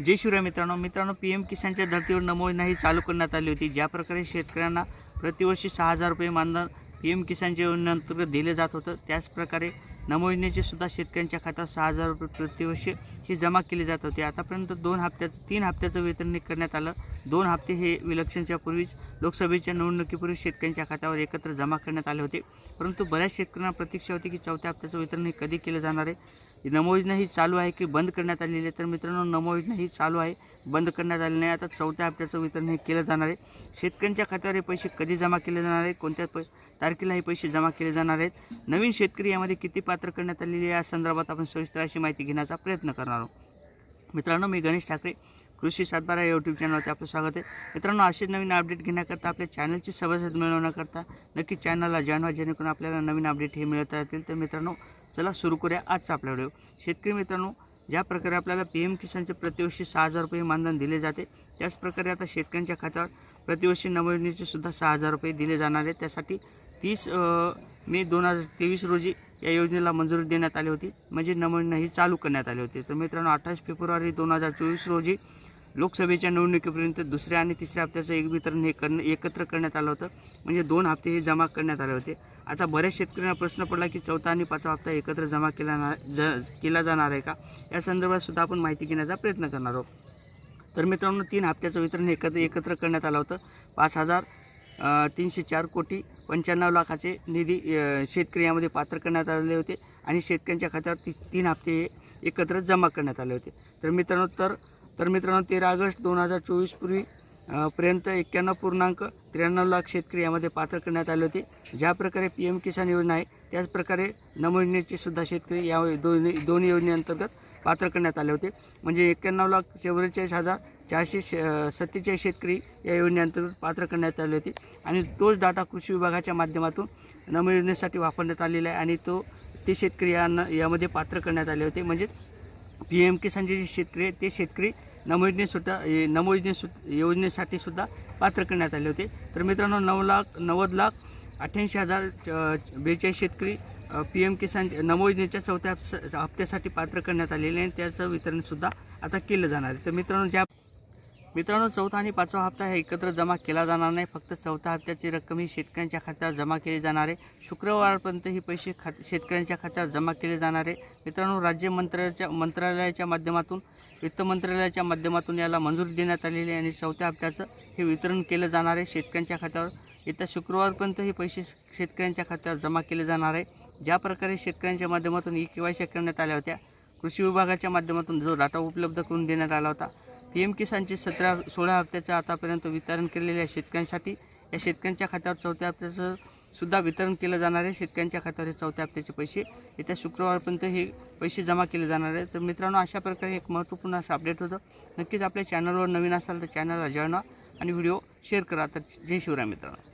जय शिवराय मित्रांनो. मित्रांनो P M किसानच्या धर्तीवर नमो नाही ही चालू करण्यात आली होती. ज्या प्रकारे शेतकऱ्यांना प्रतिवर्षी सहा हजार रुपये मानधन पी एम किसानच्या योजनेअंतर्गत दिले जात होतं त्याचप्रकारे नमो योजनेचे सुद्धा शेतकऱ्यांच्या खात्यात सहा हजार रुपये प्रतिवर्षी हे जमा केले जात होते. आतापर्यंत दोन हप्त्याचं तीन हप्त्याचं वेतन हे करण्यात आलं. दोन हप्ते हे इलेक्शनच्या पूर्वीच लोकसभेच्या निवडणुकीपूर्वी शेतकऱ्यांच्या खात्यावर एकत्र जमा करण्यात आले होते. परंतु बऱ्याच शेतकऱ्यांना प्रतीक्षा होती की चौथ्या हप्त्याचं वितरण हे कधी केलं जाणार आहे? नमो योजना ही चालू आहे की बंद करण्यात आलेली आहे? तर मित्रांनो नमो योजना ही चालू आहे बंद करण्यात आली नाही. आता चौथ्या हप्त्याचं वितरण हे केलं जाणार आहे. शेतकऱ्यांच्या खात्यावर हे पैसे कधी जमा केले जाणार आहे? कोणत्या प तारखेला हे पैसे जमा केले जाणार आहेत? नवीन शेतकरी यामध्ये किती पात्र करण्यात आलेली आहे? या संदर्भात आपण सविस्तर अशी माहिती घेण्याचा प्रयत्न करणार आहोत. मित्रांनो मी गणेश ठाकरे. कृषी सातबारा यूट्यूब चॅनलवरती आपलं स्वागत आहे. मित्रांनो असेच नवीन अपडेट घेण्याकरता आपल्या चॅनलची सभासद मिळवण्याकरता नक्की चॅनलला जाणवा जेणेकरून आपल्याला नवीन अपडेट हे मिळत राहतील. तर मित्रांनो चला सुरू करूया आजचा आपला व्हिडिओ शेतकरी मित्रांनो ज्या प्रकारे आपल्याला पी एम किसानचे प्रतिवर्षी सहा हजार रुपये मानधन दिले जाते त्याचप्रकारे आता शेतकऱ्यांच्या खात्यावर प्रतिवर्षी नवयोजनेचे सुद्धा सहा हजार रुपये दिले जाणार आहे त्यासाठी तीस मे दोन हजार तेवीस रोजी या योजनेला मंजुरी देण्यात आली होती. म्हणजे नमूना ही चालू करण्यात आली होती. तर मित्रांनो अठ्ठावीस फेब्रुवारी दोन हजार चोवीस रोजी लोकसभेच्या निवडणुकीपर्यंत दुसऱ्या आणि तिसऱ्या हप्त्याचं एक वितरण हे करणं एकत्र करण्यात आलं होतं. म्हणजे दोन हप्ते हे जमा करण्यात आले होते. आता बऱ्याच शेतकऱ्यांना प्रश्न पडला की चौथा आणि पाचवा हप्ता एकत्र जमा केला ना ज केला जाणार आहे का? या संदर्भात सुद्धा आपण माहिती घेण्याचा प्रयत्न करणार आहोत. तर मित्रांनो तीन हप्त्याचं वितरण हे एकत्र एकत्र करण्यात आलं होतं. पाच हजार तीनशे चार कोटी पंच्याण्णव लाखाचे निधी शेतकरी यामध्ये पात्र करण्यात आलेले होते. आणि शेतकऱ्यांच्या खात्यावर ती तीन हप्ते हे एकत्र जमा करण्यात आले होते. तर मित्रांनो तर तर मित्रांनो तेरा ऑगस्ट दोन हजार चोवीस पूर्वी पर्यंत एक्क्याण्णव पूर्णांक त्र्याण्णव लाख शेतकरी यामध्ये पात्र करण्यात आले होते. ज्या प्रकारे पी एम किसान योजना आहे त्याचप्रकारे नमो योजनेचे सुद्धा शेतकरी या दोन्ही दोन्ही योजनेअंतर्गत पात्र करण्यात आले होते. म्हणजे एक्क्याण्णव लाख चौवेचाळीस हजार चारशे श सत्तेचाळीस शेतकरी या योजनेअंतर्गत पात्र करण्यात आले होते. आणि तोच डाटा कृषी विभागाच्या माध्यमातून नमो योजनेसाठी वापरण्यात आलेला आहे आणि तो ते शेतकरी यांना यामध्ये पात्र करण्यात आले होते. म्हणजे पी एम किसानचे जे शेतकरी आहेत ते शेतकरी नमो योजनेसुद्धा हे नमो सु योजनेसाठी सुद्धा पात्र करण्यात आले होते. तर मित्रांनो नऊ लाख नव्वद लाख अठ्ठ्याऐंशी हजार बेचाळीस शेतकरी पी एम किसान नमो योजनेच्या चौथ्या हप्स- हप्त्यासाठी पात्र करण्यात आलेले आहे आणि त्याचं वितरणसुद्धा आता केलं जाणार आहे. तर मित्रांनो ज्या मित्रांनो चौथा आणि पाचवा हप्ता हे एकत्र जमा केला जाणार नाही. फक्त चौथ्या हप्त्याची रक्कम ही शेतकऱ्यांच्या खात्यावर जमा केली जाणार आहे. शुक्रवारपर्यंत ही पैसे खात शेतकऱ्यांच्या खात्यावर जमा केले जाणार आहे. मित्रांनो राज्य मंत्रालयाच्या मंत्रालयाच्या माध्यमातून वित्त मंत्रालयाच्या माध्यमातून याला मंजुरी देण्यात आलेली आहे आणि चौथ्या हप्त्याचं हे वितरण केलं जाणार आहे शेतकऱ्यांच्या खात्यावर. येत्या शुक्रवारपर्यंत हे पैसे शेतकऱ्यांच्या खात्यावर जमा केले जाणार आहे. ज्या प्रकारे शेतकऱ्यांच्या माध्यमातून ई के वाय सी करण्यात आल्या होत्या कृषी विभागाच्या माध्यमातून जो डाटा उपलब्ध करून देण्यात आला होता पी एम किसानचे सतरा सोळा हप्त्याचं आतापर्यंत वितरण केलेल्या शेतकऱ्यांसाठी या शेतकऱ्यांच्या खात्यावर चौथ्या हप्त्याचं सुद्धा वितरण केलं जाणार आहे. शेतकऱ्यांच्या खात्यावर हे चौथ्या हप्त्याचे पैसे येत्या शुक्रवारपर्यंत हे पैसे जमा केले जाणार आहे तर मित्रांनो अशा प्रकारे एक महत्त्वपूर्ण असं अपडेट होतं. नक्कीच आपल्या चॅनलवर नवीन असाल तर चॅनलला जॉईन आणि व्हिडिओ शेअर करा. तर जय शिवराय मित्रांनो.